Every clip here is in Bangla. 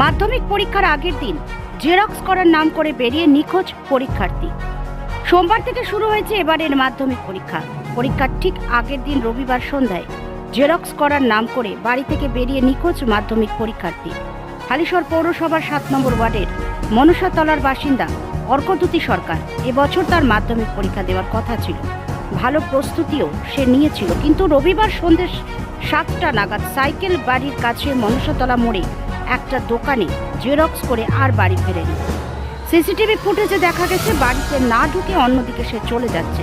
মাধ্যমিক পরীক্ষার আগের দিন জেরক্স করার নাম করে বেরিয়ে নিখোঁজ পরীক্ষার্থী। সোমবার থেকে শুরু হয়েছে এবারের মাধ্যমিক পরীক্ষা। পরীক্ষার ঠিক আগের দিন রবিবার সন্ধ্যায় জেরক্স করার নাম করে বাড়ি থেকে বেরিয়ে নিখোঁজ মাধ্যমিক পরীক্ষার্থী। হালিশর পৌরসভার সাত নম্বর ওয়ার্ডের মনসাতলার বাসিন্দা অর্কদ্যুতি সরকার এবছর তার মাধ্যমিক পরীক্ষা দেওয়ার কথা ছিল। ভালো প্রস্তুতিও সে নিয়েছিল। কিন্তু রবিবার সন্ধ্যে সাতটা নাগাদ সাইকেল বাড়ির কাছে মনসাতলা মোড়ে একটা দোকানে জেরক্স করে আর বাড়ি ফেরেনি। সিসিটিভি ফুটেজে দেখা গেছে বাড়িতে না ঢুকে অন্যদিকে সে চলে যাচ্ছে।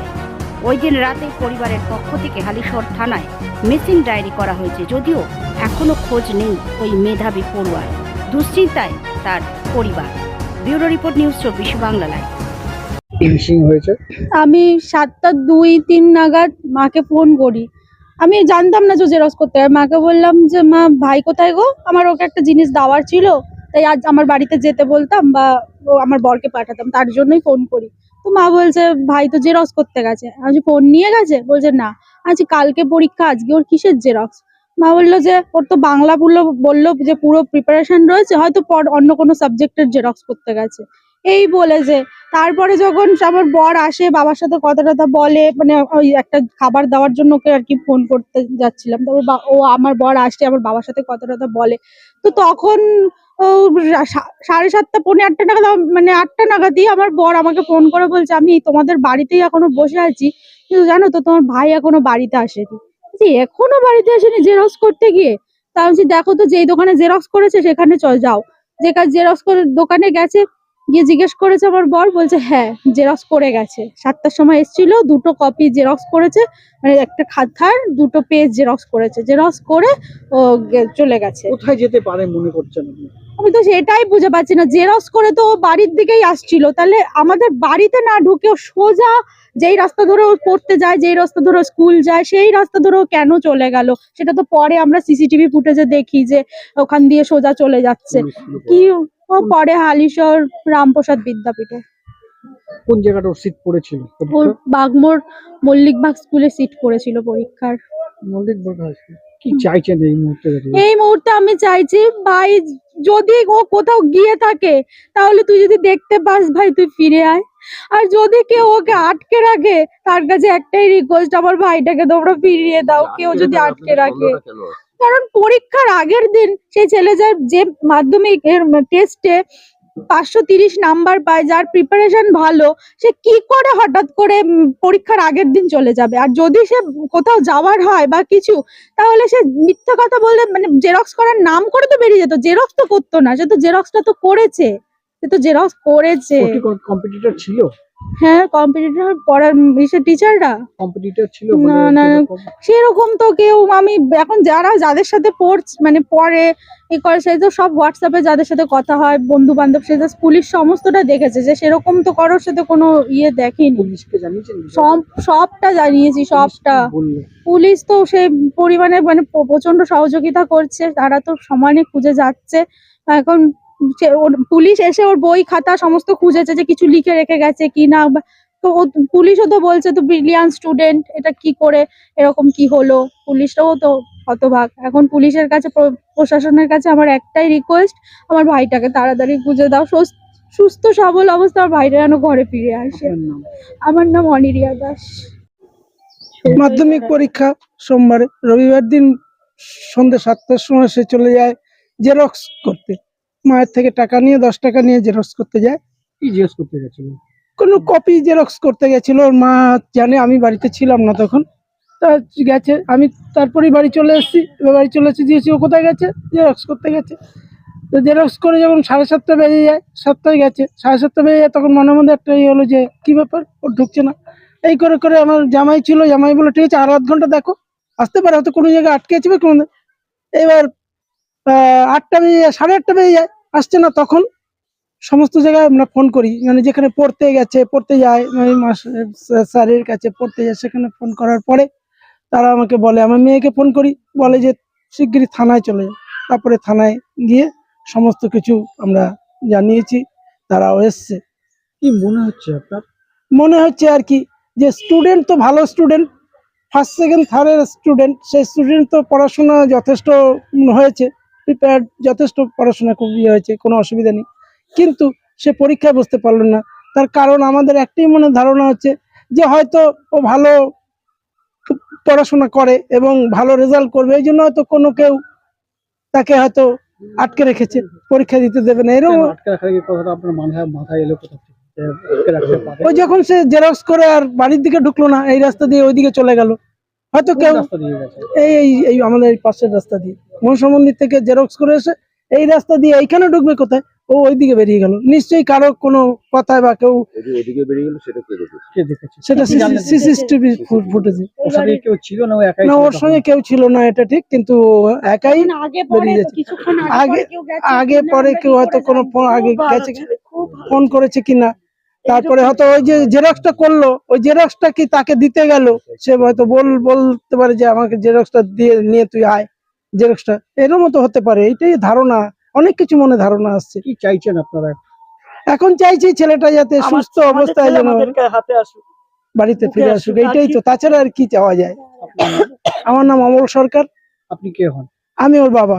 ওই দিন রাতে পরিবারের পক্ষ থেকে হালিশহর থানায় মিসিং ডায়েরি করা হয়েছে যদিও এখনও খোঁজ নেই ওই মেধাবী পড়ুয়ার। দুশ্চিন্তায় তার পরিবার। ব্যুরো রিপোর্ট নিউজ চব্বিশ বাংলা লাইভ। হয়েছে? আমি সাতটা দুই তিন নাগাদ মাকে ফোন করি। আমি জানতাম না যে জেরক্স করতে হয়। মাকে বললাম যে, মা, ভাই কোথায় গো? আমার ওকে একটা জিনিস দেওয়ার ছিল, তাই আজ আমার বাড়িতে যেতে বলতাম বা আমার বরকে পাঠাতাম, তার জন্যই ফোন করি। তো মা বলছে, ভাই তো জেরক্স করতে গেছে। আমি ফোন নিয়ে গেছে? বলছে, না। আজ কালকে পরীক্ষা, আজকে ওর কিসের জেরক্স? মা বলল যে, ওর তো বাংলা বলল বলল যে পুরো প্রিপারেশন রয়েছে, হয়তো পর অন্য কোনো সাবজেক্টের জেরক্স করতে গেছে। এই বলেছে। তারপরে যখন আমার বর আসে, বাবার সাথে কথা টথা বলে মানে ওই একটা খাবার দেওয়ার জন্য ওকে আর কি ফোন করতে যাচ্ছিলাম। তারপর ও আমার বর আসছে, আমার বাবার সাথে কথা টথা বলে। তো তখন সাড়ে সাতটা, পৌনে আটটা নাগাদ মানে আটটা নাগাদই আমার বর আমাকে ফোন করে বলছে, আমি তোমাদের বাড়িতেই এখনও বসে আছি। কিন্তু জানো তো, তোমার ভাই এখনও বাড়িতে আসেনি। এখনও বাড়িতে আসেনি জেরক্স করতে গিয়ে? তা দেখো তো, যেই দোকানে জেরক্স করেছে, সেখানে চল, যাও। যে কাজ জেরক্স করে দোকানে গেছে গিয়ে জিজ্ঞেস করেছে আমার বর বলছে হ্যাঁ জেরক্স করে গেছে। সাতটার সময় এসেছিল দুটো কপি জেরক্স করেছে মানে একটা খাতার দুটো পেজ জেরক্স করেছে। জেরক্স করে ও চলে গেছে। কোথায় যেতে পারে মনে করছেন আমি তো সেটাই বুঝে পাচ্ছি না। জেরক্স করে তো ও বাড়ির দিকেই আসছিল। তাহলে আমাদের বাড়িতে না ঢুকে সোজা যেই রাস্তা ধরে ও পড়তে যায় যেই রাস্তা ধরে স্কুল যায় সেই রাস্তা ধরে ও কেন চলে গেল? সেটা তো পরে আমরা সিসিটিভি ফুটেজে দেখি যে ওখান দিয়ে সোজা চলে যাচ্ছে? কি ও পরে হালিশহর রামপ্রসাদ বিদ্যাপীঠে। কোন জায়গাটা ওর সিট পড়েছিল? ওর বাগমোড় মল্লিকবাগ স্কুলে সিট পড়েছিল পরীক্ষার। মল্লিক বাগ আছে। কি চাইছেন এই মুহূর্তে এই মুহূর্তে আমি চাইছি ভাই যদি ও কোথাও গিয়ে থাকে তাহলে তুই যদি দেখতে পাস ভাই তুই ফিরে আয়। আর যদি কেউ ওকে আটকে রাখে তার কাছে একটাই রিকোয়েস্ট আমার ভাইটাকে তোমরা ফিরিয়ে দাও কেউ যদি আটকে রাখে। কারণ পরীক্ষার আগের দিন সেই ছেলে যার যে মাধ্যমিক টেস্টে পাঁচশো তিরিশ নাম্বার পায়, যার প্রিপারেশন ভালো, সে কি করে হঠাৎ করে পরীক্ষার আগের দিন চলে যাবে? আর যদি সে কোথাও যাওয়ার হয় বা কিছু, তাহলে সে মিথ্যা কথা বললে মানে জেরক্স করার নাম করে তো বেরিয়ে যেত। জেরক্স তো করতো না, সে তো জেরক্সটা তো করেছে। সে তো জেরক্স করেছে। কম্পিটিটর ছিল? হ্যাঁ কম্পিটিটর পড়ার ইসে টিচাররা কম্পিটিটর ছিল না, না, সেরকম। তো কেউ আমি এখন যারা যাদের সাথে পড়ছ মানে পড়ে এ করে সেই তো সব হোয়াটসঅ্যাপে যাদের সাথে কথা হয় বন্ধু বান্ধব সাথে পুলিশ সমস্তটা দেখেছে যে সেরকম তো কারোর সাথে কোনো ইয়ে দেখেনি। পুলিশকে জানিয়েছেন? সব সবটা জানিয়েছি সবটা। পুলিশ তো সেই পরিমাণে মানে প্রচণ্ড সহযোগিতা করছে তারা তো সমানে খুঁজে যাচ্ছে। এখন পুলিশ এসে ওর বই খাতা সমস্ত খুঁজেছে যে কিছু লিখে রেখে গেছে কি না তো ও পুলিশও তো বলছে তো ব্রিলিয়ান্ট স্টুডেন্ট এটা কি করে এরকম কি হলো? পুলিশটাও তো হতভাগ। এখন পুলিশের কাছে প্র- প্রশাসনের কাছে আমার একটাই রিকোয়েস্ট আমার ভাইটাকে তাড়াতাড়ি খুঁজে দাও। সুস- সুস্থ সবল অবস্থা আমার ভাইটা যেন ঘরে ফিরে আসে। আমার নাম অনিরিয়া দাস। মাধ্যমিক পরীক্ষা সোমবারে। রবিবার দিন সন্ধ্যে সাতটার সময় সে চলে যায় জেরক্স করতে। মায়ের থেকে টাকা নিয়ে দশ টাকা নিয়ে জেরক্স করতে যায়। কি জিজ্ঞেস করতে গেছিল? কোনো কপি জেরক্স করতে গেছিল। ওর মা জানে আমি বাড়িতে ছিলাম না তখন। তা গেছে। আমি তারপরেই বাড়ি চলে এসেছি। এবার বাড়ি চলে এসে দিয়েছি ও কোথায় গেছে? জেরক্স করতে গেছে। তো জেরক্স করে যখন সাড়ে সাতটা বেজে যায় সাতটায় গেছে। সাড়ে সাতটা বেজে যায় তখন মনে মধ্যে একটা ইয়ে হলো যে কি ব্যাপার? ও ঢুকছে না। এই করে করে আমার জামাই ছিল। জামাই বলে ঠিক আছে আর আধ ঘণ্টা দেখো। আসতে পারে হয়তো কোনো জায়গায় আটকে আছে বা কোনো এবার আটটা বেজে যায় সাড়ে আটটা বেজে যায় আসছে না তখন সমস্ত জায়গায় আমরা ফোন করি। মানে যেখানে পড়তে গেছে পড়তে যায় মানে স্যারের কাছে পড়তে যায় সেখানে ফোন করার পরে তারা আমাকে বলে আমার মেয়েকে ফোন করি। বলে যে শিগগিরই থানায় চলে তারপরে থানায় গিয়ে সমস্ত কিছু আমরা জানিয়েছি তারাও এসছে। কি মনে হচ্ছে আপনার? মনে হচ্ছে আর কি যে স্টুডেন্ট তো ভালো স্টুডেন্ট ফার্স্ট সেকেন্ড থার্ডের স্টুডেন্ট সেই স্টুডেন্ট তো পড়াশোনা যথেষ্ট হয়েছে। প্রিপেয়ার্ড যথেষ্ট পড়াশোনা খুব ইয়ে হয়েছে কোনো অসুবিধা নেই। কিন্তু সে পরীক্ষায় বসতে পারল না। তার কারণ আমাদের একটাই মনে ধারণা হচ্ছে যে হয়তো ও ভালো পড়াশোনা করে এবং ভালো রেজাল্ট করবে এই জন্য হয়তো কোনো কেউ তাকে হয়তো আটকে রেখেছে পরীক্ষা দিতে দেবে না। এরকম ওই যখন সে জেরক্স করে আর বাড়ির দিকে ঢুকলো না এই রাস্তা দিয়ে ওইদিকে চলে গেল। হয়তো কোন কেউ এই এই এই আমাদের এই পাশের রাস্তা দিয়ে। মনসা মন্দির থেকে জেরক্স করে এসে এই রাস্তা দিয়ে এইখানে ঢুকবে কোথায়? ও ওইদিকে বেরিয়ে গেল। নিশ্চয়ই কারও কোনো কথায় বা কেউ ওদি- বেরিয়ে গেল সেটা কে দেখেছে? সেটা সিসিটিভি ফুটেজে ওর কেউ ছিল না? একাই না ওর সঙ্গে কেউ ছিল না এটা ঠিক কিন্তু একাই আগে কিছুক্ষণ আগে আগে পরে কেউ হয়তো কোনো ফোন আগে গেছে ফোন করেছে কিনা। তারপরে হয়তো ওই যে জেরক্সটা করল ওই জেরক্সটা কি তাকে দিতে গেল? সে হয়তো বল বলতে পারে যে আমাকে জেরক্সটা দিয়ে নিয়ে তুই আয় জেরক্সটা। এরও মতো হতে পারে এইটাই ধারণা। অনেক কিছু মনে ধারণা আসছে কি চাইছেন আপনারা? এখন চাইছি ছেলেটা যাতে সুস্থ অবস্থায় যেন হাতে আসুক। বাড়িতে ফিরে আসুক। এইটাই তো। তাছাড়া আর কি চাওয়া যায়? আমার নাম অমল সরকার। আপনি কে হন? আমি ওর বাবা।